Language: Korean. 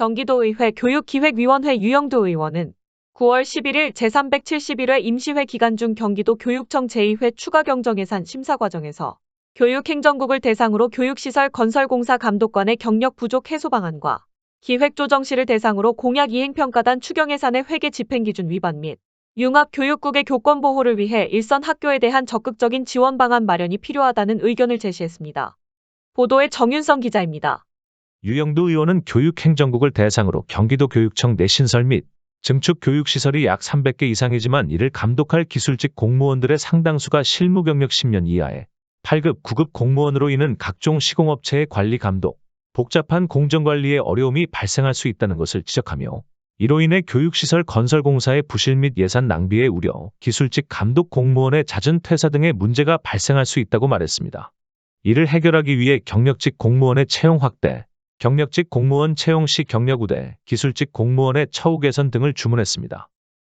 경기도의회 교육기획위원회 유영도 의원은 9월 11일 제371회 임시회 기간 중 경기도 교육청 제2회 추가 경정예산 심사 과정에서 교육행정국을 대상으로 교육시설 건설공사 감독관의 경력 부족 해소 방안과 기획조정실을 대상으로 공약 이행평가단 추경예산의 회계 집행기준 위반 및 융합교육국의 교권 보호를 위해 일선 학교에 대한 적극적인 지원 방안 마련이 필요하다는 의견을 제시했습니다. 보도의 정윤성 기자입니다. 유영도 의원은 교육행정국을 대상으로 경기도 교육청 내 신설 및 증축 교육시설이 약 300개 이상이지만 이를 감독할 기술직 공무원들의 상당수가 실무 경력 10년 이하의 8급, 9급 공무원으로 인한 각종 시공업체의 관리 감독, 복잡한 공정관리에 어려움이 발생할 수 있다는 것을 지적하며 이로 인해 교육시설 건설공사의 부실 및 예산 낭비의 우려, 기술직 감독 공무원의 잦은 퇴사 등의 문제가 발생할 수 있다고 말했습니다. 이를 해결하기 위해 경력직 공무원의 채용 확대, 경력직 공무원 채용 시 경력 우대, 기술직 공무원의 처우 개선 등을 주문했습니다.